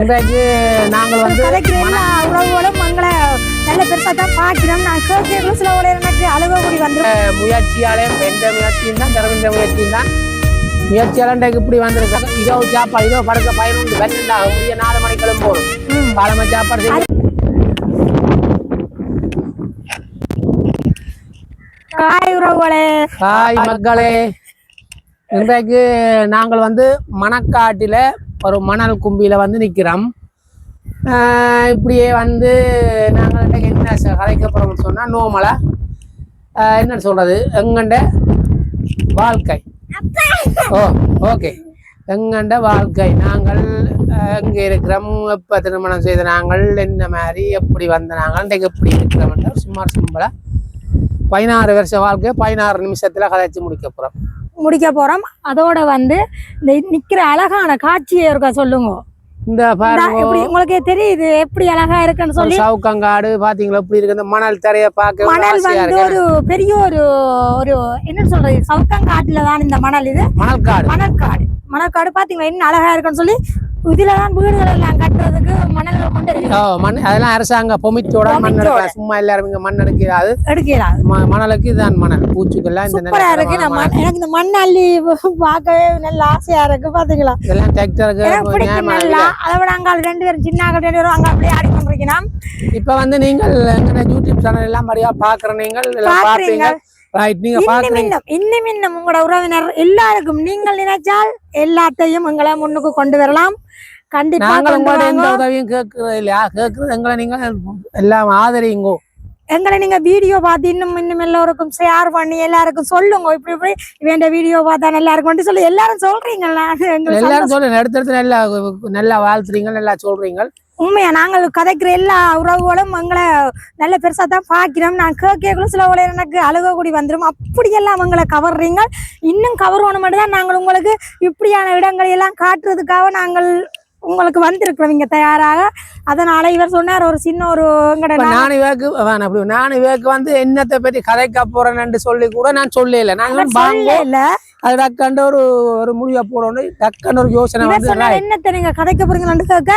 இன்றைக்கு நாங்கள் வந்து கதைக்கிற எல்லா உறவுகளும் எங்களை நல்ல பெருசா தான் பார்க்கிறோம் நான் சில முயற்சியாலையும் எந்த முயற்சியும் தான் திறந்த முயற்சியும் தான். முயற்சியால இன்றைக்கு இப்படி வந்திருக்காங்க. இதோ சாப்பாடு இதோ படுக்க பதினொன்று பன்னெண்டு ஆகும் முடிய நாலு மணிக்கெல்லாம் போகணும் காலமா சாப்பாடு காய் உறவுகளே. ஹாய் மக்களே இன்றைக்கு நாங்கள் வந்து மணக்காட்டில் ஒரு மணல் கும்பியில் வந்து நிற்கிறோம் இப்படியே வந்து நாங்கள் என்ன ச- கதைக்க போகிறோம்னு சொன்னால் நோமலை என்ன சொல்கிறது எங்கண்ட வாழ்க்கை. ஓ ஓகே. எங்கண்ட வாழ்க்கை. நாங்கள் எங்கே இருக்கிறோம்? எப்போ திருமணம் செய்த நாங்கள்? என்ன மாதிரி? எப்படி வந்த நாங்கள்? இன்றைக்கு எப்படி இருக்கிறோம்ன்ற சுமார் சிம்பிளாக பதினாறு வருஷ வாழ்க்கை பதினாறு நிமிஷத்தில் கதைச்சு முடிக்க போகிறோம் முடிக்க போறோம். அதோட வந்து இந்த நிக்கிற அழகான காட்சியை இருக்க சொல்லுங்க. இந்த உங்களுக்கே தெரியுது எப்படி அழகா இருக்குன்னு சொல்லி? சவுக்கங்காடு பாத்தீங்களா? எப்படி இருக்கு? இந்த மணல் தரைய பார்க்க மணல் வந்து ஒரு பெரிய ஒரு ஒரு என்ன சொல்றது? சவுக்கங்காட்டுல தான் இந்த மணல் இது. மணல் காடு மணற்காடு மணற்காடு பாத்தீங்களா? என்ன அழகா இருக்குன்னு சொல்லி? இதுலதான் வீடுகள் எல்லாம் கட்டுறதுக்கு மணல்கள் கொண்டு. ஓ மண் அதெல்லாம் அரசாங்க பொமிச்சோட மண். எடுக்கலாம் சும்மா எல்லாரும் இங்க மண் எடுக்கிறாது எடுக்கலாம் ம- மணலுக்கு இதுதான் மணல் பூச்சிக்கெல்லாம் இந்த சூப்பரா இருக்கு நிலத்தரமான நான் மணல். மண்- எனக்கு இந்த மண் அள்ளி பார்க்கவே நல்ல ஆசையா இருக்கு பாத்தீங்களா இதெல்லாம் டிராக்டருக்கு பிடிக்கும் நல்லா. அதை விட அங்க ரெண்டு பேரும் சின்ன ஆட்கள் ரெண்டு பேரும் அங்க அப்படியே ஆடிக்கொண்டிருக்கிறோம் இப்ப வந்து நீங்கள் யூடியூப் சேனல் எல்லாம் மரியா பாக்குற நீங்கள். பாப்பீங்க ரைட் நீங்க இன்னும் பாக்குறீங்க இன்னும் இன்னும் இன்னும் உங்களோட உறவினர் எல்லாருக்கும் நீங்கள் நினைச்சால் எல்லாத்தையும் எங்களை முன்னுக்கு கொண்டு வரலாம். கண்டிப்பா நாங்கள் கொண்டு உங்களோட எந்த வாங்க. உதவியும் கேட்கறது இல்லையா கேட்கறது எங்களை நீங்க எல்லாம் ஆதரிங்கோ. எங்களை நீங்க வீடியோ பார்த்து இன்னும் இன்னும் எல்லோருக்கும் ஷேர் பண்ணி எல்லாருக்கும் சொல்லுங்க. இப்படி இப்படி இவன் வீடியோ பார்த்தா நல்லா சொல்லி எல்லாரும் சொல்றீங்களா எங்களுக்கு எல்லாரும் சொல்லுங்க. எடுத்து நல்லா நல்லா வாழ்த்துறீங்க நல்லா சொல்றீங்க. உண்மையா நாங்கள் கதைக்கிற எல்லா உறவுகளும் எங்களை நல்ல பெருசா தான் பார்க்கிறோம். நான் கேட்கலும் சில உடைய எனக்கு அழுக கூடி வந்துடும் அப்படியெல்லாம் எங்களை கவர்றீங்க? இன்னும் கவரணும் மட்டும் தான் நாங்கள் உங்களுக்கு இப்படியான இடங்களை எல்லாம் காட்டுறதுக்காக நாங்கள் உங்களுக்கு வந்திருக்கிறோம். இங்க தயாராக. அதனால இவர் சொன்னார் ஒரு சின்ன ஒரு நான் இவருக்கு அப்படி நான் இவருக்கு வந்து என்னத்தை பத்தி கதைக்க போறேன்னு சொல்லி கூட நான் சொல்லல வாங்க சொல்லல அது டக்கண்ட ஒரு ஒரு முடிவை போடணும். டக்குன்னு ஒரு யோசனை வந்து என்னத்தை நீங்க கதைக்க போறீங்களான்னு கேட்க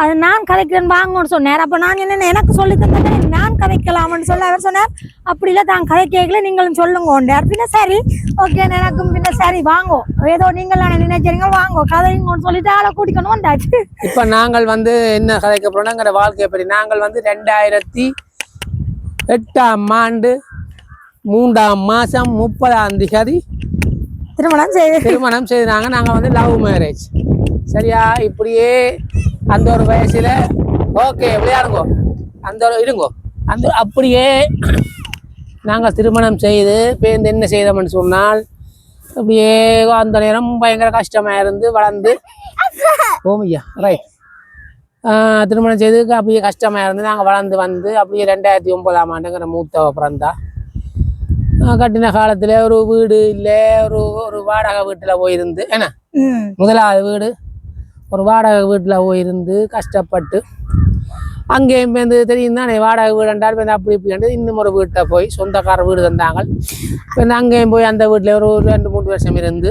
அது நான் கதைக்கிறேன் வாங்கன்னு சொன்னார். அப்ப நான் என்ன எனக்கு சொல்லி தந்ததை நான் கதைக்கலாம்னு சொல்ல அவர் சொன்னார். அப்படி இல்ல தான் கதை கேட்கல நீங்களும் சொல்லுங்க பின்ன சரி ஓகே எனக்கும் பின்ன சரி வாங்கோ. ஏதோ நீங்கள் நினைச்சீங்க வாங்கோ. கதைங்கன்னு சொல்லிட்டு ஆளை கூட்டிக்கணும் வந்தாச்சு. இப்ப நாங்கள் வந்து என்ன கதைக்க போறோம்ங்கிற வாழ்க்கையை பற்றி நாங்கள் வந்து ரெண்டாயிரத்தி எட்டாம் ஆண்டு மூன்றாம் மாசம் முப்பதாம் திகதி திருமணம் செய்து. திருமணம் செய்தாங்க. நாங்கள் வந்து லவ் மேரேஜ் சரியா? இப்படியே அந்த ஒரு வயசுல ஓகே விளையாடுங்கோ. அந்த ஒரு இருங்கோ. அந்த அப்படியே நாங்கள் திருமணம் செய்து பேருந்து என்ன செய்தோம்னு சொன்னால் அப்படியே அந்த நேரம் பயங்கர கஷ்டமாக இருந்து வளர்ந்து ஓமையா ரைட் திருமணம் செய்து அப்படியே கஷ்டமாக இருந்து நாங்கள் வளர்ந்து வந்து அப்படியே ரெண்டாயிரத்தி ஒன்பதாம் ஆண்டுங்கிற மூத்தவ பிறந்தா. கட்டின காலத்தில் ஒரு வீடு இல்லை ஒரு ஒரு வாடகை வீட்டில் போயிருந்து என்ன? முதலாவது வீடு ஒரு வாடகை வீட்டில் போயிருந்து கஷ்டப்பட்டு அங்கேயும் வந்து தெரியும் தானே வாடகை வீடு என்றால் வந்து அப்படி இப்படி இன்னும் ஒரு வீட்டில் போய் சொந்தக்கார வீடு தந்தாங்க அங்கேயும் போய் அந்த வீட்டில் ஒரு ஒரு ரெண்டு மூணு வருஷம் இருந்து.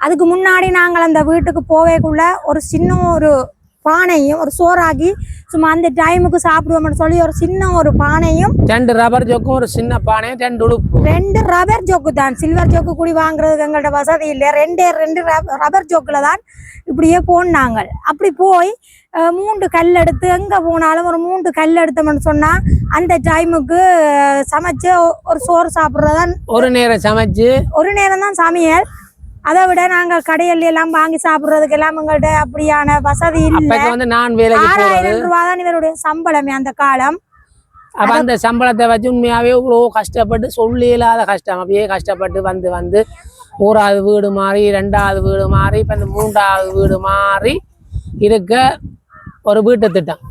அதுக்கு முன்னாடி நாங்கள் அந்த வீட்டுக்கு போவேக்குள்ள ஒரு சின்ன ஒரு பானையும் ஒரு சோறாக்கி சும்மா அந்த டைமுக்கு சாப்பிடுவோம்னு சொல்லி ஒரு சின்ன ஒரு பானையும் ரெண்டு ரப்பர் ஜோக்கும் ஒரு சின்ன பானையும் ரெண்டு உடுப்பு ரெண்டு ரப்பர் ஜோக்கு தான். சில்வர் ஜோக்கு கூடி வாங்குறதுக்கு எங்கள்ட்ட வசதி இல்லை. ரெண்டே ரெண்டு ரப்பர் ஜோக்கில் தான் இப்படியே போனாங்க. அப்படி போய் மூன்று கல் எடுத்து எங்கே போனாலும் ஒரு மூன்று கல் எடுத்தோம்னு சொன்னால் அந்த டைமுக்கு சமைச்சு ஒரு சோறு சாப்பிட்றதான் ஒரு நேரம் சமைச்சு ஒரு நேரம் தான் சமையல். அதை விட நாங்கள் கடையில் எல்லாம் வாங்கி சாப்பிட்றதுக்கு எல்லாம் எங்கள்கிட்ட அப்படியான வசதி இல்லை. ஆறாயிரம் ரூபா தான் இவருடைய சம்பளமே அந்த காலம். அப்போ அந்த சம்பளத்தை வச்சு உண்மையாகவே இவ்வளோ கஷ்டப்பட்டு சொல்லி இல்லாத கஷ்டம். அப்படியே கஷ்டப்பட்டு வந்து வந்து ஓராவது வீடு மாறி ரெண்டாவது வீடு மாறி இப்போ இந்த மூன்றாவது வீடு மாறி இருக்க ஒரு வீட்டு திட்டம்.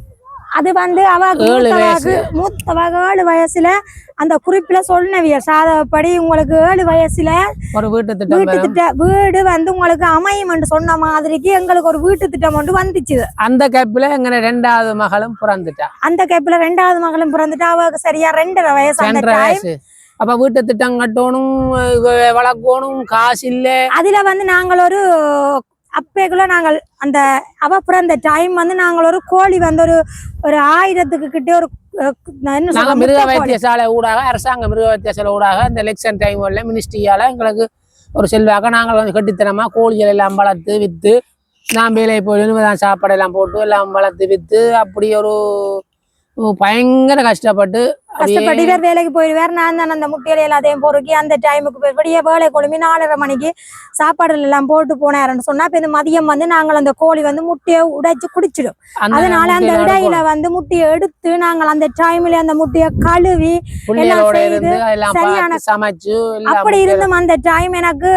அது வந்து அவ மூத்தவாக்கு மூத்தவாக ஏழு வயசுல அந்த குறிப்புல சொன்னவிய. சாதப்படி உங்களுக்கு ஏழு வயசுல ஒரு வீட்டு திட்டம் வீட்டு வரும். திட்ட வீடு வந்து உங்களுக்கு அமையும் சொன்ன மாதிரிக்கு எங்களுக்கு ஒரு வீட்டு திட்டம் ஒன்று வந்துச்சு. அந்த கேப்பில் எங்க ரெண்டாவது மகளும் பிறந்துட்டா? அந்த கேப்ல ரெண்டாவது மகளும் பிறந்துட்டு. அவருக்கு சரியா ரெண்டரை வயசு அந்த டைம் அப்ப வீட்டு திட்டம் கட்டணும் வளர்க்கணும் காசு இல்ல. அதுல வந்து நாங்கள் ஒரு அப்பேக்குள்ள நாங்கள் அந்த அவ பிறந்த டைம் வந்து நாங்கள் ஒரு கோழி வந்து ஒரு ஒரு ஆயிரத்துக்கு கிட்ட ஒரு நாங்க மிருக. வைத்தியசாலை ஊடாக அரசாங்க மிருக வைத்தியசாலை ஊடாக இந்த எலெக்ஷன் டைம் வரல மினிஸ்ட்ரியால எங்களுக்கு ஒரு செல்வாக்க நாங்கள் வந்து கட்டித்தனமா கோழிகள் எல்லாம் வளர்த்து வித்து நான் வேலையை போய் சாப்பாடு எல்லாம் போட்டு எல்லாம் வளர்த்து வித்து அப்படி ஒரு பயங்கர கஷ்டப்பட்டு அப்படியே கஷ்டப்பட்டு இவர் வேலைக்கு போயிடுவார் நான் தான் அந்த முட்டையில எல்லாத்தையும் பொறுக்கி அந்த டைமுக்கு போய் விடிய வேலை கொழும்பி நாலரை மணிக்கு சாப்பாடுல எல்லாம் போட்டு போனாருன்னு சொன்னா இப்ப இந்த மதியம் வந்து நாங்கள் அந்த கோழி வந்து முட்டையை உடைச்சு குடிச்சிடும். அதனால அந்த இடையில வந்து முட்டையை எடுத்து நாங்கள் அந்த டைம்ல அந்த முட்டையை கழுவி பிள்ளைகளோட செய்து எல்லாம் சரியான- எல்லாம் அப்படி இருந்தும் அந்த டைம் எனக்கு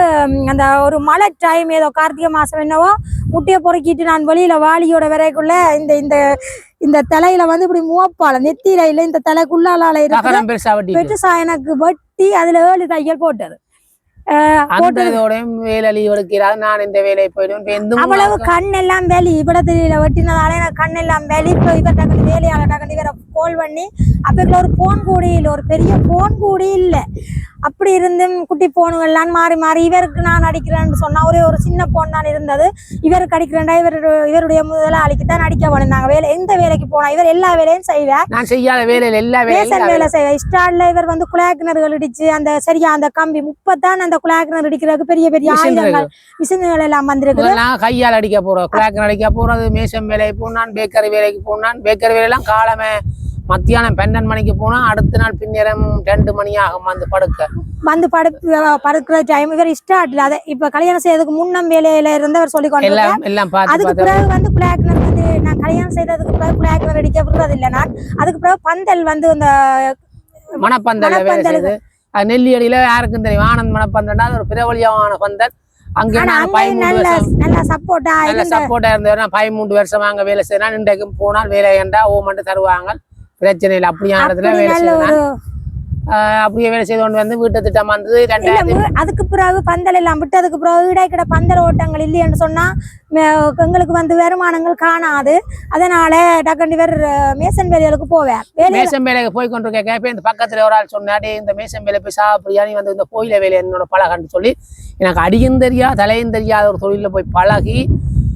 அந்த ஒரு மழை டைம் ஏதோ கார்த்திகை மாசம் என்னவோ முட்டையை பொறுக்கிட்டு நான் வெளியில வாளியோட வரைக்குள்ள இந்த இந்த இந்த தலையில வந்து இப்படி முவப்பால நெத்தியில இல்ல இந்த தலைக்குள்ளால இருக்கு பெருசா வெட்டிட்டு. பெருசா எனக்கு வெட்டி அதுல ஏழு தையல் போட்டது. அவ்வளவு கண் எல்லாம் வெளி இவ்விடத்துல வெட்டினதால எனக்கு கண் எல்லாம் வெளி இப்ப இவர் டக்குனு வேலையாளர் டக்குனு இவரை கோல் பண்ணி அப்ப ஒரு போன் கூடி இல்ல. ஒரு பெரிய போன் கூடி இல்ல. அப்படி இருந்தும் குட்டி போனுங்கள்லாம் மாறி மாறி இவருக்கு நான் அடிக்கிறேன்னு சொன்னா ஒரே ஒரு சின்ன போன் தான் இருந்தது. இவருக்கு அடிக்கிறேன்டா இவர் இவருடைய முதலாளிக்கு தான் அடிக்க வந்தாங்க. வேலை எந்த வேலைக்கு போனா இவர் எல்லா வேலையும் செய்வார் நான் செய்யாத வேலையில எல்லா வேலையும். வேலை செய்வார் ஸ்டார்ட்ல இவர் வந்து குழாக்கிணறுகள் இடிச்சு அந்த சரியா அந்த கம்பி முப்பத்தான் அந்த குழாக்கிணறு இடிக்கிறதுக்கு பெரிய பெரிய ஆயுதங்கள் மிஷின்கள் எல்லாம் வந்திருக்குது. முதல்லாம் கையால் அடிக்க போறோம். கிளாக் அடிக்க போறது மேசம் வேலைக்கு போனான் பேக்கரி வேலைக்கு போனான். பேக்கரி வேலையெல்லாம் காலமே மத்தியானம் பன்னெண்டு மணிக்கு போனா அடுத்த நாள் பின்னேரம் ரெண்டு மணி ஆகும் வந்து படுக்க. வந்து படு படுக்கிற டைம் இவர் ஸ்டார்ட்ல அதை இப்ப கல்யாணம் செய்யறதுக்கு முன்னம் வேலையில இருந்தவர் சொல்லி கொண்டு எல்லாம் அதுக்கு பிறகு வந்து குழாக்கிணர் வந்து நான் கல்யாணம் செய்ததுக்கு பிறகு குழாக்கிணர் அடிக்க விடுறது இல்லை நான் அதுக்கு பிறகு பந்தல் வந்து இந்த மணப்பந்தல்ல நெல்லியடியில யாருக்கும் தெரியும். ஆனந்த் மணப்பந்தல்னா அது ஒரு பிரபலியமான பந்தல் அங்கே நல்ல சப்போர்ட்டா இருந்தவர் பதிமூன்று வருஷம் அங்க வேலை செய்யறேன் இன்றைக்கும் போனால் வேலை ஏண்டா ஓ மட்டும் தருவாங்க. பிரச்சனை இல்லை. அப்படியான இடத்துல வேலை செய்யறேன் அப்படியே வேலை செய்து கொண்டு வந்து வீட்டு திட்டம் வந்தது ரெண்டாயிரத்தி அதுக்கு பிறகு பந்தல் எல்லாம் விட்டதுக்கு பிறகு இடைக்கிட பந்தல் ஓட்டங்கள் இல்லைன்னு சொன்னா எங்களுக்கு வந்து வருமானங்கள் காணாது. அதனால டக்குனு இவர் மேசன் வேலைகளுக்கு போவார். வேலை மேசம் வேலைக்கு போய் கொண்டிருக்க கேப்ப இந்த பக்கத்துல ஒரு ஆள் சொன்னாடி இந்த மேசம் வேலை போய் சாப்பிடுறியா நீ வந்து இந்த கோயில வேலை என்னோட பழகன்னு சொல்லி எனக்கு அடியும் தெரியா தலையும் தெரியாத ஒரு தொழில போய் பழகி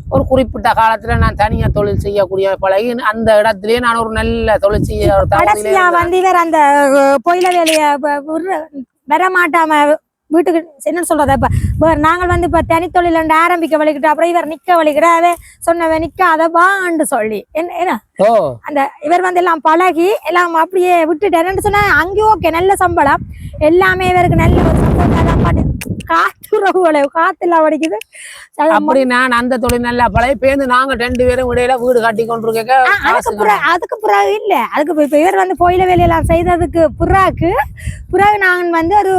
ஒரு குறிப்பிட்ட காலத்துல நான் தனியா தொழில் செய்யக்கூடிய பழகி அந்த இடத்திலேயே நான் ஒரு நல்ல தொழில் செய்ய கடைசியா. வந்து இவர் அந்த பொயில வேலைய வ- விடுற- வர மாட்டாம வீட்டுக்கு என்ன சொல்றது? இப்ப நாங்கள் வந்து இப்ப தனி தொழில் ஆரம்பிக்க வலிக்கிட்டு அப்புறம் இவர் நிக்க வலிக்கிட்டு அவன் சொன்னவன் நிக்காத வான்னு சொல்லி. என்ன? அந்த இவர் வந்து எல்லாம் பழகி எல்லாம் அப்படியே விட்டுட்டாருன்னு சொன்னா அங்கேயும் ஓகே நல்ல சம்பளம். எல்லாமே இவருக்கு நல்ல ஒரு சம்பளம் காத்துறவுகளை காத்துல வடிக்குது. அப்படி நான் அந்த தொழில் நல்லா பழகி பேருந்து நாங்க ரெண்டு பேரும் இடையில வீடு கட்டி கொண்டிருக்க அதுக்கு பிறகு பிறகு இல்ல. அதுக்கு இப்ப- இவர் வந்து கோயில வேலையெல்லாம் செய்ததுக்கு பிறகு பிறகு நாங்க வந்து ஒரு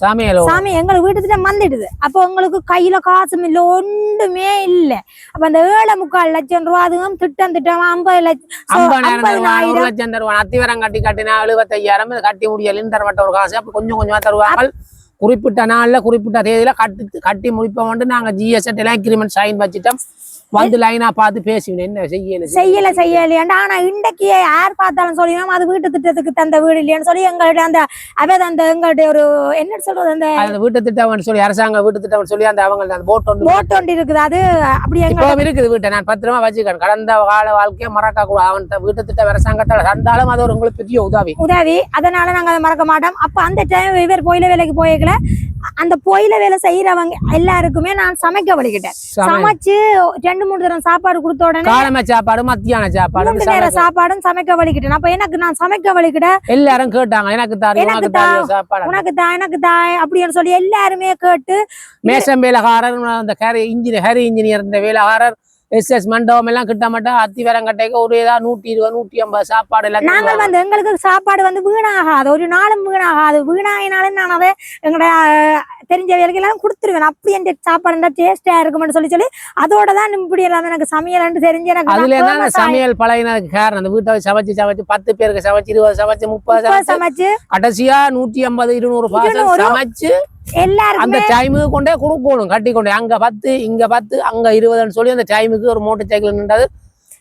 சமையல் சாமி எங்களுக்கு வீட்டுக்கிட்ட வந்துடுது அப்போ உங்களுக்கு கையில காசும் இல்ல ஒன்றுமே இல்ல. அப்ப அந்த ஏழை முக்கால் லட்சம் ரூபா அதுவும் திட்டம் திட்டம் ஐம்பது லட்சம் லட்சம் தருவான் அத்திவரம் கட்டி கட்டினா எழுபத்தையாயிரம் கட்டி முடியலன்னு தர மாட்டோம் ஒரு காசு. அப்ப கொஞ்சம் கொஞ்சமா தருவாங்க. குறிப்பிட்ட நாளில் குறிப்பிட்ட தேதியில கட்டி கட்டி முடிப்போம் நாங்க ஜிஎஸ்எட் எல்லாம் அக்ரிமெண்ட் சைன் வச்சுட்டோம். வந்து லைனா பார்த்து பேசுவேன் என்ன செய்யல செய்யல செய்யலையாண்டா. ஆனா இன்றைக்கு யார் பார்த்தாலும் சொல்லினோம் அது வீட்டு திட்டத்துக்கு தந்த வீடு இல்லையான்னு சொல்லி எங்கள்ட்ட அந்த அவ அந்த எங்கள்ட்ட ஒரு என்ன சொல்றது அந்த அந்த வீட்டு திட்டம் சொல்லி அரசாங்க வீட்டு திட்டம் சொல்லி அந்த அவங்க அந்த போட் ஒன்று போட் ஒன்று இருக்குது. அது அப்படி எங்க இருக்குது வீட்டை. நான் பத்திரமா வச்சுக்கிறேன். கடந்த கால வாழ்க்கையை மறக்க கூடாது. அவன் வீட்டு திட்டம் அரசாங்கத்தால தந்தாலும் அது ஒரு உங்களுக்கு பெரிய உதவி. உதவி. அதனால நாங்க அதை மறக்க மாட்டோம். அப்ப அந்த டைம் இவர் பொயில வேலைக்கு போய்க்கல. அந்த பொயில வேலை செய்யறவங்க எல்லாருக்குமே நான் சமைக்க வலிக்கிட்டேன் சமையல். சமைச்சு ரெண்டு மூணு தரம் சாப்பாடு கொடுத்த உடனே சாப்பாடு மத்தியான சாப்பாடு மூணு நேரம் சாப்பாடும் சமைக்க வலிக்கிட்டேன் அப்ப எனக்கு நான் சமைக்க வலிக்கிட்ட எல்லாரும் கேட்டாங்க எனக்கு தாரி எனக்கு சாப்பாடு. உனக்கு தான் எனக்கு தான் அப்படின்னு சொல்லி எல்லாருமே கேட்டு மேசம் வேலைக்காரர் அந்த இன்ஜினியர் ஹரி இன்ஜினியர் இந்த வேலைக்காரர் எஸ் எஸ் மண்டபம் எல்லாம் கிட்ட மாட்டா அத்திவரம் கட்டைக்கு ஒரு ஏதா நூற்றி இருபது நூற்றி ஐம்பது சாப்பாடு எல்லாம் நாங்கள். வந்து எங்களுக்கு சாப்பாடு வந்து வீணாகாது ஒரு நாளும் வீணாகாது வீணாயினாலும் நான் அதை எங்களோட தெரிஞ்ச வேலைக்கு எல்லாம் கொடுத்துருவேன் அப்படி என் சாப்பாடு இருந்தா டேஸ்டா இருக்கும்னு சொல்லி சொல்லி அதோட தான் இப்படி எல்லாம் எனக்கு சமையல் தெரிஞ்சு எனக்கு அதுல என்ன சமையல் பழகினதுக்கு காரணம். அந்த வீட்டை சமைச்சு சமைச்சு பத்து பேருக்கு சமைச்சு இருபது சமைச்சு முப்பது சமைச்சு கடைசியா நூற்றி ஐம்பது இருநூறு பாசம். சமைச்சு அந்த எல்லாருக்குமே டைமுக்கு கொண்டே கொடுக்கணும். கட்டி கொண்டே அங்க பத்து இங்க பத்து அங்க இருபதுன்னு சொல்லி அந்த டைமுக்கு ஒரு மோட்டர் சைக்கிள் நின்றது.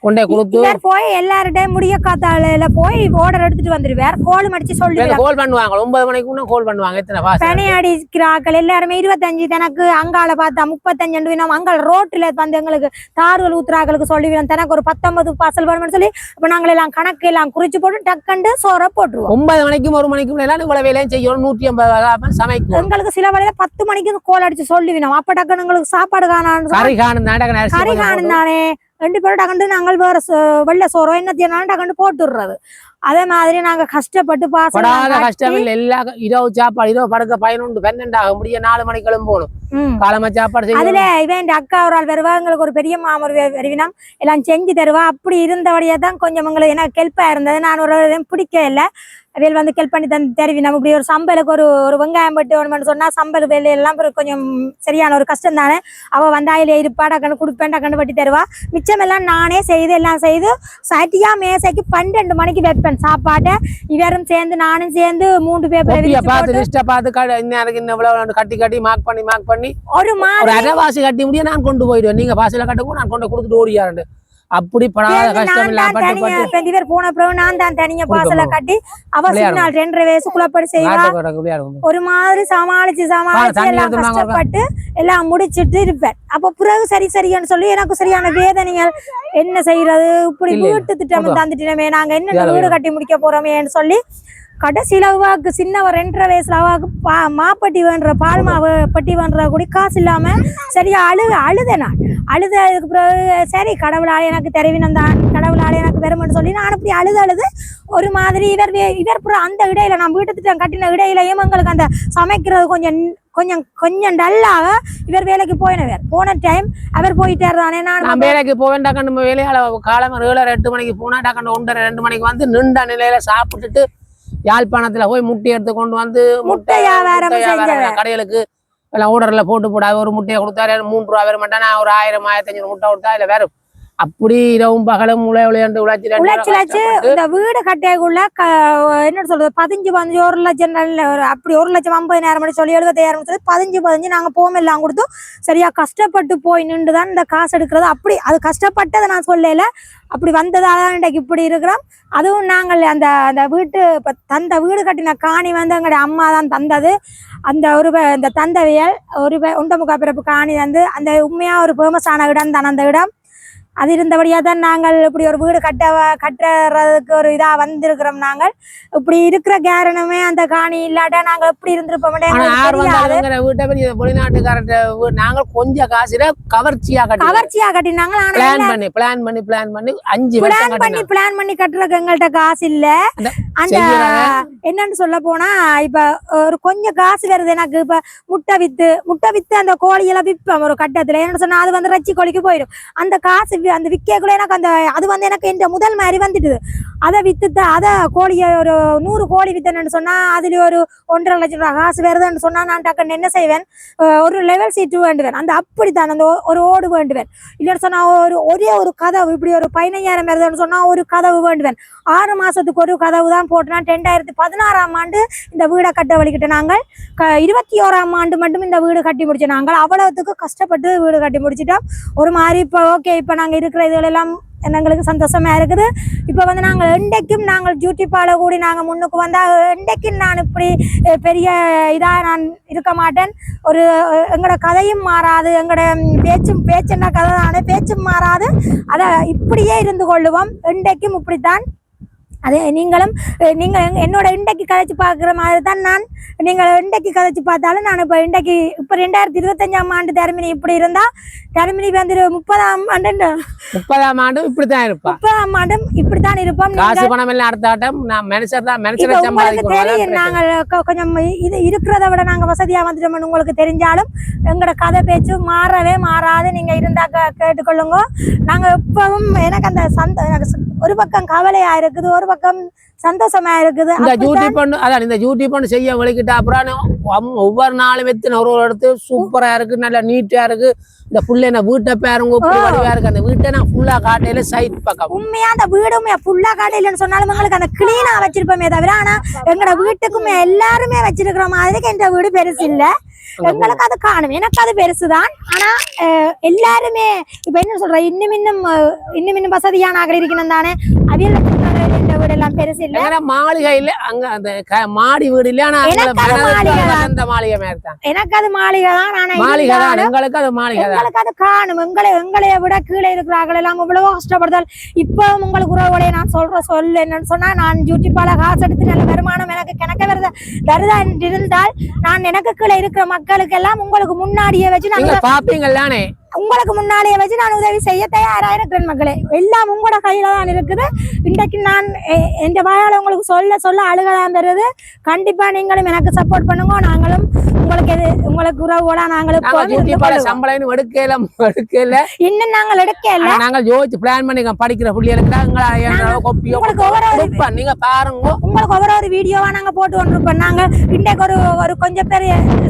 கொண்டே கொடுத்து போய் எல்லார்டையும் முடிய காத்தால போய் ஓர்டர் எடுத்துட்டு வந்துருவார். கோல் மடிச்சு சொல்லி கோல் பண்ணுவாங்க. ஒன்பது மணிக்கு முன்ன கோல் பண்ணுவாங்க. எத்தனை பாஸ் பனி அடிக்கிறாக்கள் எல்லாருமே இருபத்தஞ்சு தனக்கு அங்கால பார்த்தா முப்பத்தஞ்சு நம்ம அங்கால ரோட்டுல வந்து எங்களுக்கு தாறுகள் ஊத்துறாக்களுக்கு சொல்லி தனக்கு ஒரு பத்தொன்பது பாசல் வேணும்னு சொல்லி இப்ப நாங்கள் எல்லாம் கணக்கு எல்லாம் குறிச்சு போட்டு டக்கண்டு சோற போட்டுருவோம். ஒன்பது மணிக்கும் ஒரு மணிக்கும் எல்லாம் இவ்வளவு வேலையும் செய்யணும். நூற்றி ஐம்பது சமைக்கும் எங்களுக்கு சில வழியில பத்து மணிக்கு கோல் அடிச்சு சொல்லிவினோம் அப்ப டக்குன்னு எங்களுக்கு சாப்பாடு காணான்னு கறி காணும் கறி காணும் தானே. ரெண்டு பேரும் டக்கண்டு நாங்கள் வேற வெள்ளை சோறோ என்னத்தையும் டக்கண்டு போட்டுடுறது. அதே மாதிரி நாங்க கஷ்டப்பட்டு பாசம் படாத கஷ்டம் இல்லை எல்லா இரவு சாப்பாடு இரவு படுக்க பதினொன்று பன்னெண்டு ஆக முடிய நாலு மணிக்கு கிளம்பணும் ம். காலமா சாப்பாடு அதுல இவன் அக்கா ஒரு ஆள் வருவா எங்களுக்கு ஒரு பெரிய மாமர் வருவினம் எல்லாம் செஞ்சு தருவா. அப்படி இருந்தபடியே தான் கொஞ்சம் எங்களுக்கு எனக்கு கெல்ப்பா இருந்தது. நான் ஒரு பிடிக்க இல்லை. அவையில் வந்து கெல்ப் பண்ணி தந்து தருவி நம்ம இப்படி ஒரு சம்பலுக்கு ஒரு ஒரு வெங்காயம் பட்டு வேணும்னு சொன்னா சம்பல் வேலை எல்லாம் கொஞ்சம் சரியான ஒரு கஷ்டம் தானே? அவ வந்தா இல்ல இருப்பா டக்குன்னு கொடுப்பேன் டக்குன்னு பட்டி தருவா. மிச்சம் எல்லாம் நானே செய்து எல்லாம் செய்து சட்டியா மேசைக்கு பன்னெண்டு மணிக்கு வைப்பேன் சாப்பாட்டை. இவரும் சேர்ந்து நானும் சேர்ந்து மூன்று பேப்பரை பார்த்து லிஸ்ட்டை பார்த்து இன்னும் இன்னும் கட்டி கட்டி மார்க் பண்ணி மார்க் பண்ணி. ஒரு மாதிரி அரைவாசி கட்டி முடிய நான் கொண்டு போயிடுவேன். நீங்க பாசில கட்டுங்க நான் கொண்டு கொடுத்துட்டு ஓடியாரு அப்படி படாத கஷ்டம் இல்ல பட்டு பட்டு இந்த பேர் போன பிறகு நான் தான் தனியா பாசல. கட்டி அவ. சின்னால் ரெண்டரை வயசு குழப்படி செய்வா ஒரு மாதிரி சமாளிச்சு சமாளிச்சு எல்லாம் கஷ்டப்பட்டு எல்லாம் முடிச்சிட்டு இருப்பேன் அப்ப பிறகு சரி சரின்னு சொல்லி எனக்கு சரியான வேதனைகள் என்ன செய்யறது இப்படி. வீட்டு திட்டம். தந்துட்டோமே நாங்க என்ன வீடு கட்டி முடிக்க போறோமேன்னு சொல்லி கடைசியில் அவாவுக்கு சின்னவ ரெண்டரை வயசுல அவாவுக்கு பா மாப்பட்டி வேண்டுற பால் மாவு பட்டி வேண்டுற கூடி காசு இல்லாம சரியா அழு அழுத நான் அழுததுக்கு பிறகு சரி கடவுளால் எனக்கு தெரிவினம் தான். கடவுளால் எனக்கு பெருமைன்னு சொல்லி நான் அப்படி அழுது அழுது ஒரு மாதிரி இவர் இவர் பிறகு அந்த இடையில நான் வீட்டு திட்டம் கட்டின இடையிலையும் எங்களுக்கு அந்த சமைக்கிறது கொஞ்சம் கொஞ்சம் கொஞ்சம் டல்லாக இவர் வேலைக்கு போயினவர். போன டைம் அவர் போயிட்டார் தானே. நான் வேலைக்கு போவேன் டக்கன் நம்ம வேலையால காலம் ஏழரை எட்டு மணிக்கு போனா டக்கன் ஒன்றரை ரெண்டு மணிக்கு வந்து நின்ற நிலையில சாப்பிட்டுட்டு யாழ்ப்பாணத்துல போய் முட்டை எடுத்து கொண்டு வந்து முட்டை வியாபாரம் செஞ்சவன். கடைகளுக்கு எல்லாம் ஊடர்ல போட்டு போடாது ஒரு முட்டையை கொடுத்தா மூன்று ரூபா வர மாட்டேன் நான் ஒரு ஆயிரம் ஆயிரத்தி அஞ்சூறு முட்டை கொடுத்தா இல்ல வேற அப்படி இரவும் பகலும் உழை உழையாண்டு உழைச்சி ரெண்டு உழைச்சு நாள் உழைச்சு கஷ்டப்பட்டு இந்த வீடு கட்டைக்குள்ள என்ன சொல்றது பதிஞ்சு பதினஞ்சு ஒரு லட்சம் நல்ல ஒரு அப்படி ஒரு லட்சம் ஐம்பதினாயிரம் மணி சொல்லி எழுபத்தாயிரம் சொல்லி பதிஞ்சு பதிஞ்சு நாங்க போம் எல்லாம் கொடுத்தோம் சரியா கஷ்டப்பட்டு போய் நின்று தான் இந்த காசு எடுக்கிறது. அப்படி அது கஷ்டப்பட்டதை நான் சொல்லல. அப்படி வந்ததால தான் இன்றைக்கு இப்படி இருக்கிறோம். அதுவும் நாங்கள் அந்த அந்த வீட்டு இப்போ தந்த வீடு கட்டின காணி வந்து எங்களுடைய அம்மா தான் தந்தது. அந்த ஒரு ப- இந்த தந்தவியல் ஒரு ப- உண்ட முக்கா பிறப்பு காணி வந்து அந்த உண்மையா ஒரு ஃபேமஸான இடம் தான் அந்த இடம். அது இருந்தபடியா தான் நாங்கள் இப்படி ஒரு வீடு கட்ட கட்டுறதுக்கு ஒரு இதா வந்திருக்கிறோம் நாங்கள். இப்படி இருக்கிற காரணமே அந்த காணி இல்லாட்டா நாங்க எப்படி இருந்திருப்போம் வீட்டை வெளிநாட்டுக்காரர்கிட்ட நாங்கள் கொஞ்சம் காசுல கவர்ச்சியா கட்டி கவர்ச்சியா கட்டினாங்க. பிளான் பண்ணி பிளான் பண்ணி பிளான் பண்ணி அஞ்சு பிளான் பண்ணி பிளான் பண்ணி கட்டுறதுக்கு எங்கள்கிட்ட காசு இல்ல. அந்த. என்னன்னு சொல்ல போனா இப்ப ஒரு கொஞ்சம் காசு வருது எனக்கு. இப்ப முட்டை வித்து முட்டை வித்து அந்த கோழியெல்லாம் விற்பேன் ஒரு கட்டத்துல. என்னன்னு சொன்னா அது வந்து ரச்சி கோழிக்கு போயிடும். அந்த காசு வி- அந்த விற்கக்குள்ள எனக்கு அந்த அது வந்து எனக்கு இந்த முதல் மாதிரி வந்துட்டுது. அதை வித்து அதை கோழியை ஒரு நூறு கோழி வித்தேன்னு சொன்னால் அதில் ஒரு ஒன்றரை லட்சம் ரூபாய் காசு வருதுன்னு சொன்னால் நான் டக்குன்னு என்ன செய்வேன்? ஒரு லெவல் சீட்டு வேண்டுவேன். அந்த அப்படித்தான் அந்த ஒரு ஓடு வேண்டுவேன். இல்லைன்னு சொன்னால் ஒரு ஒரே ஒரு கதவு இப்படி ஒரு பதினையாயிரம் வருதுன்னு சொன்னால் ஒரு கதவு வேண்டுவேன். ஆறு மாசத்துக்கு ஒரு கதவு தான் போட்டுனா ரெண்டாயிரத்தி பதினாறாம் ஆண்டு இந்த வீடை கட்ட வழிகிட்ட நாங்கள் க இருபத்தி ஓராம் ஆண்டு மட்டும் இந்த வீடு கட்டி முடிச்சோம் நாங்கள் அவ்வளவுத்துக்கு கஷ்டப்பட்டு வீடு கட்டி முடிச்சிட்டோம். ஒரு மாதிரி இப்போ ஓகே இப்போ நாங்கள் இருக்கிற இதுகளெல்லாம் எங்களுக்கு சந்தோஷமா இருக்குது. இப்போ வந்து நாங்கள் எண்டைக்கும் நாங்கள் டியூட்டிப்பால கூடி நாங்கள் முன்னுக்கு வந்தால் எண்டைக்கும் நான் இப்படி பெரிய இதாக நான் இருக்க மாட்டேன். ஒரு எங்களோட கதையும் மாறாது எங்களோட பேச்சும் பேச்சுன்னா கதை தானே பேச்சும் மாறாது. அதை இப்படியே இருந்து கொள்ளுவோம். எண்டைக்கும் இப்படித்தான் அதே நீங்களும் நீங்கள் என்னோட இண்டைக்கு கதைச்சு பார்க்குற மாதிரி தான் நான் நீங்கள் இண்டைக்கு கதைச்சு பார்த்தாலும் நான் இப்போ இண்டைக்கு இப்போ ரெண்டாயிரத்தி இருபத்தஞ்சாம் ஆண்டு தருமினி இப்படி இருந்தா தருமினி வந்து முப்பதாம் ஆண்டு முப்பதாம் ஆண்டு இப்படித்தான் இருப்பா. முப்பதாம் ஆண்டும் இப்படித்தான் இருப்போம். காசு நீங்கள் பணம் எல்லாம் அடுத்த ஆட்டம் நான் மனுஷர் தான் மனுஷரை உங்களுக்கு தெரியும் நாங்கள் கொஞ்சம் இது இருக்கிறத விட நாங்க வசதியா வந்துட்டோம்னு உங்களுக்கு தெரிஞ்சாலும் எங்களோட கதை பேச்சு மாறவே மாறாது. நீங்க இருந்தா கே- கேட்டுக்கொள்ளுங்க. நாங்க எப்பவும் எனக்கு அந்த சந்த எனக்கு ஒரு பக்கம் கவலையா இருக்குது ஒரு பக்கம் சந்தோஷமா இருக்குது. இந்த டியூட்டி பண்ணு அதான் இந்த டியூட்டி பண்ணு செய்ய வலிக்கிட்ட அப்புறம் ஒவ்வொரு நாளும் எத்தனை ஒரு இடத்து சூப்பரா இருக்கு நல்லா நீட்டா இருக்கு. இந்த புள்ள என்ன வீட்டை பேருங்க இப்படி வடிவா இருக்கு. அந்த வீட்டை நான் ஃபுல்லா காட்டையில சைட் பக்கம். உண்மையா அந்த வீடுமே ஃபுல்லா காடையிலன்னு சொன்னாலும் எங்களுக்கு அந்த கிளீனா வச்சிருப்போமே தவிர ஆனா எங்களோட வீட்டுக்குமே எல்லாருமே வச்சிருக்கிற மாதிரிக்கு எங்க வீடு பெருசு இல்ல. எங்களுக்கு அது காணும். எனக்கு அது பெருசுதான். ஆனா எல்லாருமே இப்ப என்ன சொல்ற இன்னும் இன்னும் இன்னும் இன்னும் வசதியான ஆக இருக்கணும் தானே. அவியல் இந்த வீடு எல்லாம் பெருசு இல்ல. மாளிகை இல்ல அங்க அந்த மாடி வீடு இல்ல ஆனா மாளிகை. அந்த மாளிகை மாதிரி தான். எனக்கு அது மாளிகை தான். ஆனா மாளிகை தான். எங்களுக்கு அது மாளிகை தான். எங்களுக்கு அது காணும். எங்களை எங்களைய விட கீழே இருக்கிறார்கள். எல்லாம் இவ்வளவோ கஷ்டப்படுதல். இப்போ உங்களுக்கு உறவுகளை நான் சொல்ற சொல் என்னன்னு சொன்னா நான் யூடியூப்பால காசு எடுத்து நல்ல வருமானம் எனக்கு கிணக்க வருத. வருதா என்று இருந்தால் நான் எனக்கு கீழே இருக்கிற மக்களுக்கு எல்லாம் உங்களுக்கு முன்னாடியே வச்சு நீங்க பாப்பீங்க தானே உங்களுக்கு முன்னாடியே வச்சு நான் உதவி செய்ய தயாரா இருக்கிறேன் மக்களே எல்லாம் உங்களோட கையில தான் இருக்குது. இன்றைக்கு நான் எந்த வாயால உங்களுக்கு சொல்ல சொல்ல அழுகதான் தருது கண்டிப்பா நீங்களும் எனக்கு சப்போர்ட் பண்ணுங்க. நாங்களும் உங்களுக்கு எது உங்களுக்கு உறவுகளா நாங்களும் பண்ண. சம்பளம் எடுக்கல எடுக்கல. இன்னும் நாங்கள் எடுக்கல. ஆனா நாங்க யோசிச்சு பிளான் பண்ணிக்க படிக்கிற பிள்ளைகளுக்கு உங்களுக்கு ஒவ்வொரு. நீங்க பாருங்க. உங்களுக்கு ஒவ்வொரு ஒரு வீடியோவா நாங்க போட்டு கொண்டிருப்போம் நாங்க இன்றைக்கு ஒரு ஒரு கொஞ்சம் பேர்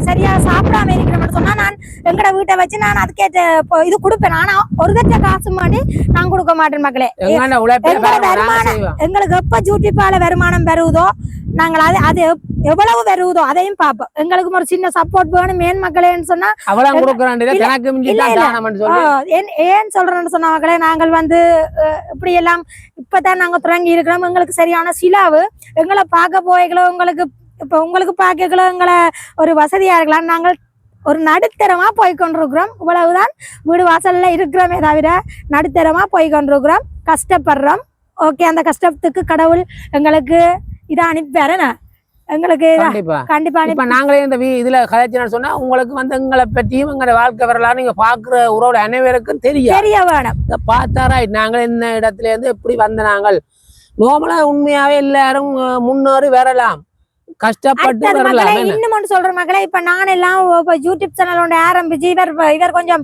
சரியா சாப்பிடாம இருக்கிறோம்னு சொன்னா நான் எங்கட வீட்டை வச்சு நான் அதுக்கேற்ற இது கொடுப்பேன். ஆனா ஒரு தட்ட காசு மாதிரி நான் கொடுக்க மாட்டேன் மக்களே. வருமானம் எங்களுக்கு எப்ப ஜூட்டிப்பால வருமானம் பெறுவதோ நாங்கள் அது அது எவ்வளவு பெறுவதோ அதையும் பார்ப்போம். எங்களுக்கு ஒரு சின்ன சப்போர்ட் வேணும் மேன் மக்களேன்னு சொன்னா ஏன் சொல்றேன்னு சொன்ன மக்களே நாங்கள் வந்து இப்படி எல்லாம் இப்பதான் நாங்க தொடங்கி இருக்கிறோம். எங்களுக்கு சரியான சிலாவு எங்களை பார்க்க போய்களோ உங்களுக்கு இப்ப உங்களுக்கு பார்க்ககளோ எங்களை ஒரு வசதியா இருக்கலாம். நாங்கள் ஒரு நடுத்தரமா போய் கொண்டிருக்கிறோம். இவ்வளவுதான் வீடு வாசல்ல இருக்கிறோமே தவிர நடுத்தரமா போய் கொண்டிருக்கிறோம். கஷ்டப்படுறோம். ஓகே அந்த கஷ்டத்துக்கு கடவுள் எங்களுக்கு இதை அனுப்பியாரு எங்களுக்கு கண்டிப்பா. இப்ப நாங்களே இந்த வீ- இதுல கதைச்சுன்னு சொன்னா உங்களுக்கு வந்து எங்களை பற்றியும் எங்களோட வாழ்க்கை வரலாறு நீங்க பாக்குற உறவோட அனைவருக்கும் தெரியும். தெரிய வேணும். இத பார்த்தா ரைட் நாங்கள் இந்த இடத்துல இருந்து எப்படி வந்த நாங்கள் நோமலா உண்மையாவே எல்லாரும் முன்னேறி வரலாம். கஷ்டப்பட்டு என்ன? இன்னும் ஒன்று சொல்றேன் மகளே இப்ப நான் எல்லாம் யூடியூப் சேனல் ஒன்று ஆரம்பிச்சு இவர் இவர் கொஞ்சம்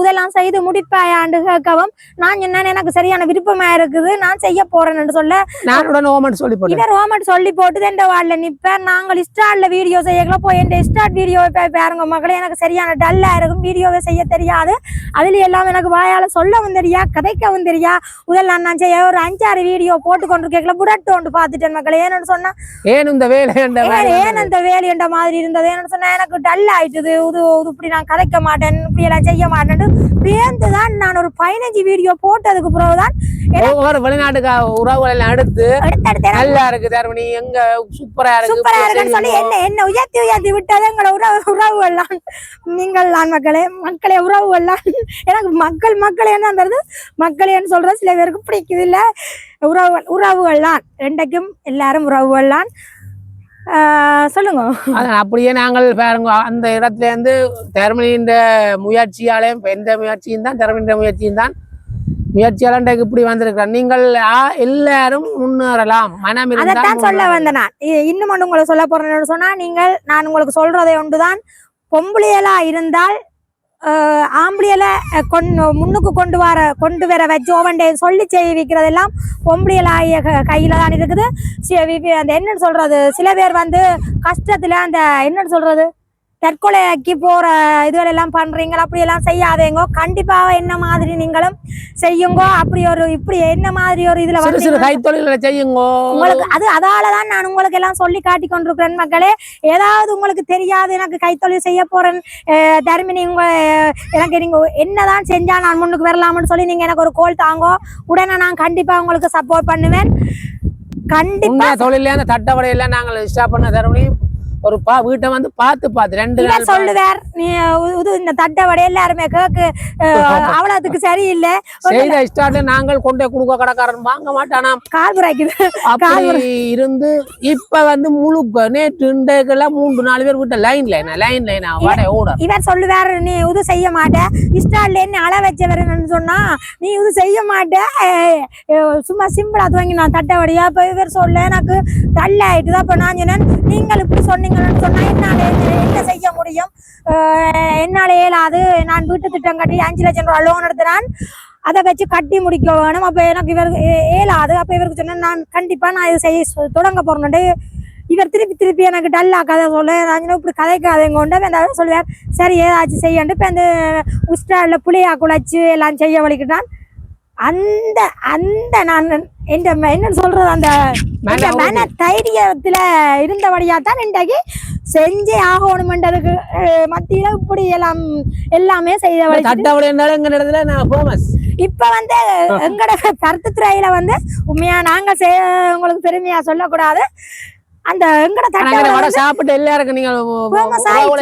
இதெல்லாம் செய்து முடிப்பாயாண்டு கேட்கவும் நான் சொன்னேன் எனக்கு சரியான விருப்பமா இருக்குது நான் செய்ய போறேன்னு சொல்ல நான் ஓமன் சொல்லி போட்டேன் இவர் ஓமட் சொல்லி போட்டு இந்த வார்டில் நிப்பேன் நாங்கள் ஸ்டார்ட்ல வீடியோ செய்யல போய் என் ஸ்டார்ட் வீடியோ பாருங்க மகளே எனக்கு சரியான டல்லா இருக்கும் வீடியோவை செய்ய தெரியாது. அதுல எல்லாம் எனக்கு வாயால சொல்லவும் தெரியா கதைக்கவும் தெரியா. முதல்ல நான் செய்ய ஒரு அஞ்சாறு வீடியோ போட்டு கொண்டு கேட்கல புடட்டோண்டு பார்த்துட்டேன் மகளே ஏன்னு சொன்னா ஏன் இந்த வேலை? அந்த வேலை என்ற மாதிரி இருந்தது? என்ன சொன்னா எனக்கு டல் ஆயிட்டுது. இது இப்படி நான் கதைக்க மாட்டேன் இப்படி எல்லாம் செய்ய மாட்டேன் பேர்ந்து தான் நான் ஒரு பதினஞ்சு வீடியோ போட்டதுக்கு பிறகுதான் வெளிநாட்டுக்கு உறவுகள் எனக்கு நல்லா இருக்கு தர்மணி எங்க சூப்பரா இருக்கு சூப்பரா இருக்குன்னு சொல்லி. என்ன என்ன உயர்த்தி உயர்த்தி விட்டது? எங்களை உறவு உறவுகள்லாம். நீங்கள் தான் மக்களே மக்களே உறவுகள்லாம். எனக்கு மக்கள் மக்களேன்னு அந்த மக்களேன்னு சொல்றது சில பேருக்கு பிடிக்குது இல்ல? உறவுகள் உறவுகள்லாம். ரெண்டைக்கும் எல்லாரும் உறவுகள்லாம். சொல்லுங்க. அப்படியே நாங்கள் பாருங்க அந்த இடத்துல இருந்து தர்மனியின் முயற்சியாலே இப்ப எந்த முயற்சியும் தான் தர்மனியின் முயற்சியும் தான் முயற்சியால இன்றைக்கு இப்படி வந்திருக்கிறோம் நீங்கள் எல்லாரும் முன்னேறலாம். மனம் அதைத்தான் சொல்ல. வந்தேன் நான். இன்னும் ஒன்று உங்களுக்கு சொல்ல போறேன்னு சொன்னா நீங்கள் நான் உங்களுக்கு சொல்றதை ஒன்றுதான். பொம்பளையலா இருந்தால் ஆம்பளியலை கொண் முன்னுக்கு கொண்டு வர கொண்டு வர வச்சு சொல்லி செய் வைக்கிறதெல்லாம் பொம்பளையலாய க- கையில் தான் இருக்குது. வி- அந்த என்னன்னு சொல்கிறது சில பேர் வந்து கஷ்டத்தில் அந்த என்னன்னு சொல்கிறது தற்கொலையாக்கி போற இதுகள் எல்லாம் பண்றீங்க அப்படி எல்லாம் செய்யாதேங்கோ. கண்டிப்பா என்ன மாதிரி நீங்களும் செய்யுங்கோ. அப்படி ஒரு இப்படி என்ன மாதிரி ஒரு இதுல வந்து கைத்தொழில்களை செய்யுங்கோ. உங்களுக்கு அது அதால தான் நான் உங்களுக்கு எல்லாம் சொல்லி காட்டி கொண்டிருக்கிறேன் மக்களே. ஏதாவது உங்களுக்கு தெரியாது எனக்கு கைத்தொழில் செய்ய போறேன் தர்மினி உங்க எனக்கு நீங்க என்னதான் செஞ்சா நான் முன்னுக்கு வரலாம்னு சொல்லி நீங்க எனக்கு ஒரு கோல் தாங்கோ. உடனே நான் கண்டிப்பா உங்களுக்கு சப்போர்ட் பண்ணுவேன். கண்டிப்பா தொழில அந்த தட்டவடையெல்லாம் நாங்கள் ஸ்டாப் பண்ண தரமணி ஒரு பா வீட்டை வந்து பார்த்து பார்த்து ரெண்டு நாள் சொல்லுவார்? நீ இது இந்த தட்டை வடை எல்லாருமே கேக்கு அவ்வளவுக்கு சரியில்லை. செய்த ஸ்டார்ட்ல நாங்கள் கொண்டே கொடுக்க கடைக்காரன். வாங்க மாட்டானாம் கால் அப்படி இருந்து இப்ப வந்து முழுக்க நேற்று இன்றைக்கெல்லாம் மூன்று நாலு பேர் விட்ட லைன் லைனா லைன் லைனா வாடகை ஓட. இவர் சொல்லுவார் நீ இது செய்ய மாட்ட. இஸ்டால்ல என்ன அள வச்சவர்னு சொன்னா நீ இது செய்ய மாட்ட. சும்மா சிம்பிளா துவங்கி நான் தட்டை வடியா. இப்ப இவர் சொல்ல எனக்கு டல் ஆயிட்டுது அப்ப நான் சொன்னேன் நீங்கள் இப்படி சொன்னீங்கன்னு சொன்னால் என்னால் என்ன- செய்ய முடியும்? என்னால் இயலாது. நான் வீட்டு திட்டம் கட்டி அஞ்சு லட்சம் ரூபா லோன் எடுத்துறான் அதை வச்சு கட்டி முடிக்க வேணும். அப்போ எனக்கு இவருக்கு ஏலாது அப்போ இவருக்கு சொன்னேன் நான் கண்டிப்பாக நான் இது செய்ய சொ- தொடங்க போறேன்ட்டு இவர் திருப்பி திருப்பி எனக்கு டல்லா கதை சொல்ல. நான் இப்படி கதைக்காதங்க கொண்டு வேண்டாம் சொல்லுவார் சரி ஏதாச்சும் செய்யண்டு இப்போ அந்த உஸ்டால புளியா குழச்சு எல்லாம் செய்ய வலிக்கிட்டான். அந்த அந்த நான் என்ன என்ன சொல்கிறது அந்த இந்த மன தைரியத்துல இருந்தபடியா தான் இன்றைக்கு செஞ்சே ஆகணுமென்றதுக்கு மத்தியில இப்படி எல்லாம் எல்லாமே செய்த இப்ப வந்து எங்கட கருத்து துறையில வந்து உண்மையா நாங்க செய்ய உங்களுக்கு பெருமையா சொல்லக்கூடாது. அந்த எங்கட தட்டை சாப்பிட்டு எல்லாருக்கும் நீங்க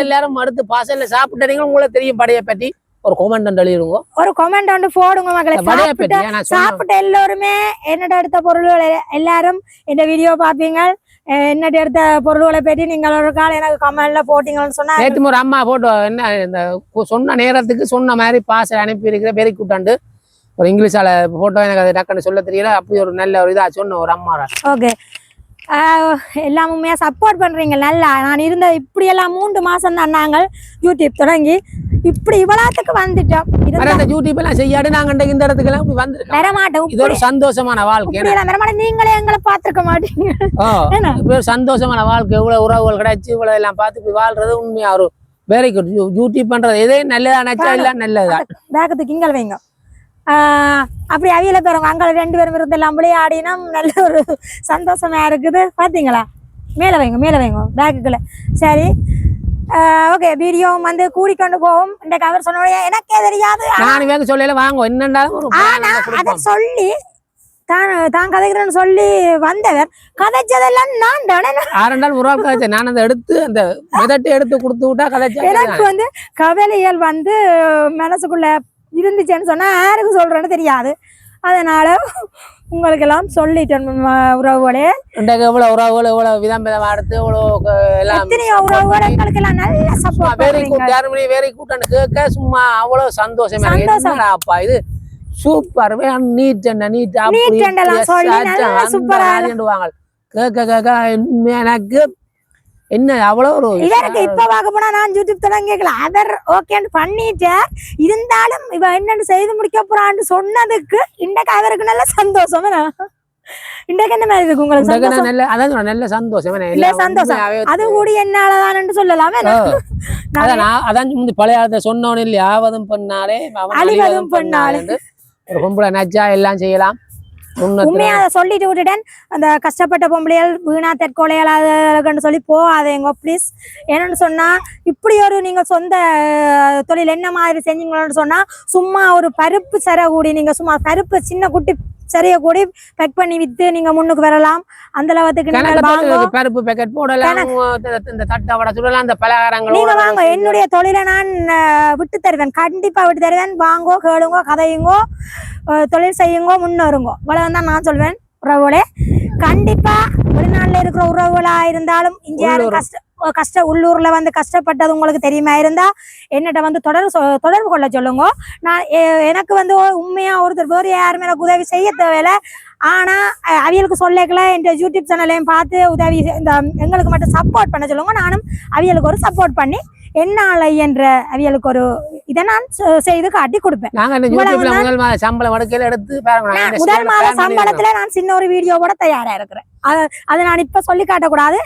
எல்லாரும் அடுத்து பாசல்ல சாப்பிட்டீங்க உங்களுக்கு தெரியும் படையை பற்றி. ஒரு கொமெண்ட் எழுதிருங்க ஒரு கொமெண்ட் வந்து போடுங்க மக்களை சாப்பிட்டு சாப்பிட்ட எல்லோருமே என்னோட எடுத்த பொருள்கள் எல்லாரும் இந்த வீடியோ பார்ப்பீங்க அஹ் என்னோட எடுத்த பொருள்களை பற்றி நீங்கள் ஒரு கால் எனக்கு கமெண்ட்ல போட்டீங்கன்னு சொன்னா நேற்று ஒரு அம்மா போட்டோ என்ன இந்த சொன்ன நேரத்துக்கு சொன்ன மாதிரி பாசல் அனுப்பி இருக்கிற வெரி கூட்டாண்டு ஒரு இங்கிலீஷால போட்டோ எனக்கு அது டக்குன்னு சொல்ல தெரியல. அப்படி ஒரு நல்ல ஒரு இதா சொன்ன ஒரு அம்மா ஓகே. எல்லாம் உண்மையா சப்போர்ட் பண்றீங்க நல்லா. நான் இருந்த இப்படி எல்லாம் மூன்று மாசம் தான் நாங்கள் யூடியூப் தொடங்கி. இப்படி இவ்வளவுக்கு வந்துட்டோம் இருந்தா இந்த யூடியூப் எல்லாம் செய்யாடு நாங்க இந்த இடத்துக்கு எல்லாம் வந்திருக்கோம் வரமாட்டோம் இது ஒரு சந்தோஷமான வாழ்க்கை எல்லாம் வரமாட்டோம் நீங்களே எங்களை பார்த்திருக்க மாட்டீங்க? இப்படி ஒரு சந்தோஷமான வாழ்க்கை இவ்வளவு உறவுகள் கிடைச்சு இவ்வளவு எல்லாம் பார்த்து இப்படி வாழ்றது உண்மையா? ஒரு வெரி குட் யூடியூப் பண்றது எதே? நல்லதா நினைச்சா இல்ல நல்லதுதான். பேக்கத்துக்கு இங்கே வைங்க. அப்படி அவியல பேருங்க அங்கே ரெண்டு பேரும் இருந்தெல்லாம் விளையாடினா நல்ல ஒரு சந்தோஷமா இருக்குது. பாத்தீங்களா? மேலே வைங்க மேலே வைங்க பேக்குக்குள்ள சரி. ஓகே வீடியோ வந்து கூடிக்கொண்டு போவோம் இந்த கவர் சொன்ன எனக்கே தெரியாது. நான் வேக சொல்லல வாங்க என்னண்டாலும் ஆனா அதை. சொல்லி தான் தான் கதைக்கிறேன்னு சொல்லி வந்தவர் கதைச்சதெல்லாம் நான் தானே. ஆரண்டால் ஒரு ஆள் கதைச்சேன் நான் அதை எடுத்து அந்த மெதட்டை எடுத்து கொடுத்து விட்டா கதைச்சா எனக்கு வந்து கவலைகள் வந்து மனசுக்குள்ள இருந்துச்சுன்னு சொன்னா யாருக்கு சொல்றேன்னு தெரியாது. அதனால உங்களுக்கு எல்லாம் சொல்லிட்டேன் உறவுகளே. இன்றைக்கு எவ்வளவு உறவுகள் எவ்வளவு விதம் விதமா எடுத்து எவ்வளவு க- எல்லாம் எத்தனையோ உறவுகள் எங்களுக்கு எல்லாம் நல்ல சப்போர்ட் வெரி குட் யாரு மணி வெரி கேட்க சும்மா அவ்வளவு சந்தோஷமா சந்தோஷம். அப்பா இது? சூப்பர் நீட் என்ன நீட் Neat and எல்லாம் சொல்லி நல்லா சூப்பரா கேட்க கேட்க எனக்கு என்ன அவ்வளவு ஒரு இதற்கு இப்ப பார்க்க போனா நான் யூடியூப் தொடங்க கேட்கல அவர் ஓகேன்னு பண்ணிட்டேன் இருந்தாலும் இவ என்னன்னு செய்து முடிக்க போறான்னு சொன்னதுக்கு இன்றைக்கு அவருக்கு நல்ல சந்தோஷம்? இன்றைக்கு என்ன மாதிரி இருக்கு உங்களுக்கு நல்ல அதான் சொல்றேன், நல்ல சந்தோஷம் இல்ல சந்தோஷம். அது கூட என்னாலதான்னு சொல்லலாமே. அதான் அதான் பழைய சொன்னோன்னு இல்லையா ஆவதும் பண்ணாலே அழிவதும் பண்ணாலே. ஒரு பொம்பளை நச்சா எல்லாம் செய்யலாம் உண்மையா அதை சொல்லிட்டு விட்டுட்டேன். அந்த கஷ்டப்பட்ட பொம்பளைகள் வீணா தற்கொலையாளர்கள்னு சொல்லி போகாதேங்க ப்ளீஸ் என்னன்னு சொன்னா இப்படி ஒரு நீங்க சொந்த தொழில் என்ன மாதிரி செஞ்சீங்களோன்னு சொன்னா சும்மா ஒரு பருப்பு சர கூடி நீங்க சும்மா பருப்பு சின்ன குட்டி சரைய கூடி. பேக் பண்ணி வித்து நீங்க முன்னுக்கு வரலாம். அந்த அளவுக்கு நீங்க வாங்க. கணக்கு பருப்பு பேக்கெட் போடலாம். இந்த- தட்டை வடை சுடலாம் இந்த பலகாரங்களோட நீங்க வாங்க. என்னுடைய தொழிலை நான் விட்டு தருவேன். கண்டிப்பா விட்டு தருவேன். வாங்கோ கேளுங்கோ கதையுங்கோ தொழில் செய்யுங்கோ முன்னேறுங்கோ. இவ்வளவு தான் நான் சொல்வேன். உறவுகளே கண்டிப்பா வெளிநாட்டுல இருக்கிற உறவுகளா இருந்தாலும் இங்க யாரும் உள்ளூர். கஷ்ட உள்ளூரில் உள்ளூர்ல வந்து கஷ்டப்பட்டது உங்களுக்கு தெரியுமா? இருந்தா என்னட்ட வந்து தொடர்பு சொ- தொடர்பு கொள்ள சொல்லுங்க. நான் எனக்கு வந்து உண்மையா ஒருத்தர் வேறு யாருமே எனக்கு உதவி செய்ய தேவையில்லை. ஆனா அவியலுக்கு சொல்லக்கல என் யூடியூப் சேனலையும் பார்த்து உதவி இந்த எங்களுக்கு மட்டும் சப்போர்ட் பண்ண சொல்லுங்க. நானும் அவியலுக்கு ஒரு சப்போர்ட் பண்ணி என்னால என்ற அவியலுக்கு ஒரு இதை நான் செய்து காட்டி கொடுப்பேன். முதல் மாத சம்பளம். சம்பளத்துல நான் சின்ன ஒரு வீடியோவோட தயாரா இருக்கிறேன். அது நான் இப்ப சொல்லி காட்டக்கூடாது.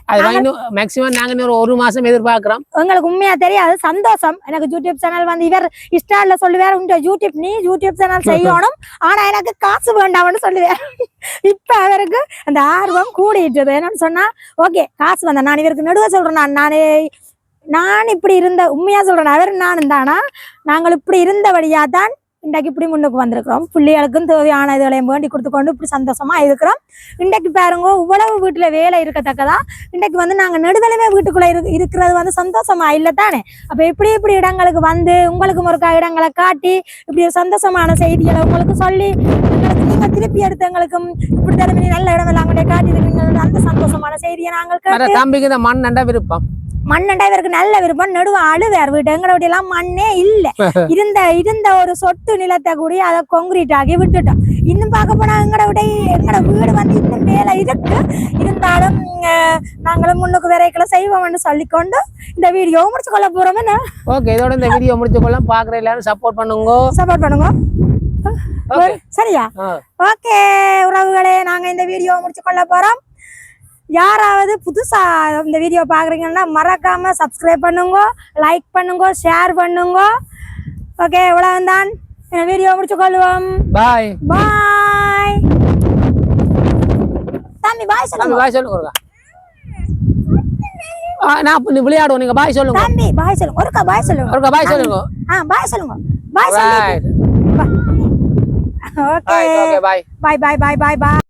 மேக்சிமம் நாங்க ஒரு மாசம் எதிர்பார்க்கிறோம். உங்களுக்கு உண்மையா தெரியாது சந்தோஷம். எனக்கு யூடியூப் சேனல் வந்து இவர் இஸ்டார்ல சொல்லுவார் உங்க யூடியூப் நீ யூடியூப் சேனல் செய்யணும். ஆனா எனக்கு காசு வேண்டாம்னு சொல்லுவார். இப்ப அவருக்கு அந்த ஆர்வம் கூடிட்டுது. என்னன்னு சொன்னா ஓகே காசு வந்தா நான் இவருக்கு நடுவ சொல்றேன். நான் நானே நான் இப்படி இருந்த உண்மையா சொல்றேன் அவர் நானும் தானா நாங்கள் இப்படி இருந்தபடியா தான் இன்றைக்கு இப்படி முன்னுக்கு வந்திருக்கிறோம். பிள்ளைகளுக்கும் தேவையான இதுகளையும் வேண்டி கொடுத்து கொண்டு இப்படி சந்தோஷமா இருக்கிறோம். இன்றைக்கு பாருங்க இவ்வளவு வீட்டுல வேலை இருக்கத்தக்கதா? இன்றைக்கு வந்து நாங்க நடுதலமே வீட்டுக்குள்ள இரு இருக்கிறது வந்து சந்தோஷமா? இல்ல தானே அப்ப இப்படி இப்படி இடங்களுக்கு வந்து உங்களுக்கு ஒருக்கா இடங்களை காட்டி இப்படி ஒரு சந்தோஷமான செய்திகளை உங்களுக்கு சொல்லி எங்களுக்கு நீங்க திருப்பி எடுத்து எங்களுக்கும் இப்படி தலைமை நல்ல இடம் எல்லாம் கொண்டே காட்டி இருக்கீங்க அந்த சந்தோஷமான செய்தியை நாங்கள் வேற தம்பிக்கு இந்த மண் நண்டா விருப்பம். மண்ணண்டா இவருக்கு நல்ல விருப்பம். நடுவ அழுவார் வீட்டு. எங்களை வீட்டு எல்லாம் மண்ணே இல்ல. இருந்த இருந்த ஒரு சொட்டு நிலத்தை கூடி அதை கொங்கிரீட் ஆகி விட்டுட்டோம். இன்னும் பார்க்க போனா எங்கட விட எங்கட வீடு வந்து இன்னும் மேல இருக்கு. இருந்தாலும் நாங்களும் முன்னுக்கு விரைக்கல செய்வோம்னு சொல்லிக்கொண்டு இந்த வீடியோ முடிச்சு கொள்ள போறோம். என்ன? ஓகே இதோட இந்த வீடியோ முடிச்சு கொள்ள பாக்குற எல்லாரும் சப்போர்ட் பண்ணுங்க. சப்போர்ட் பண்ணுங்க. சரியா? ஓகே உறவுகளே நாங்க இந்த வீடியோ முடிச்சு கொள்ள போறோம். யாராவது புதுசா இந்த வீடியோ பாக்குறீங்கன்னா மறக்காம சப்ஸ்கிரைப் பண்ணுங்க லைக் பண்ணுங்க ஷேர் பண்ணுங்க. ஓகே இவ்வளவுதான். வீடியோ முடிச்சு கொள்வோம். பாய் பாய் தம்பி பாய் சொல்லுங்க. பாய் சொல்லுங்க நான் விளையாடுவோம் நீங்க பாய் சொல்லுங்க. தம்பி பாய் சொல்லுங்க. ஒருக்கா பாய் சொல்லுங்க. ஒருக்கா பாய் சொல்லுங்க. ஆ பாய் சொல்லுங்க. பாய் சொல்லுங்க ஓகே பாய் பாய் பாய் பாய் பாய்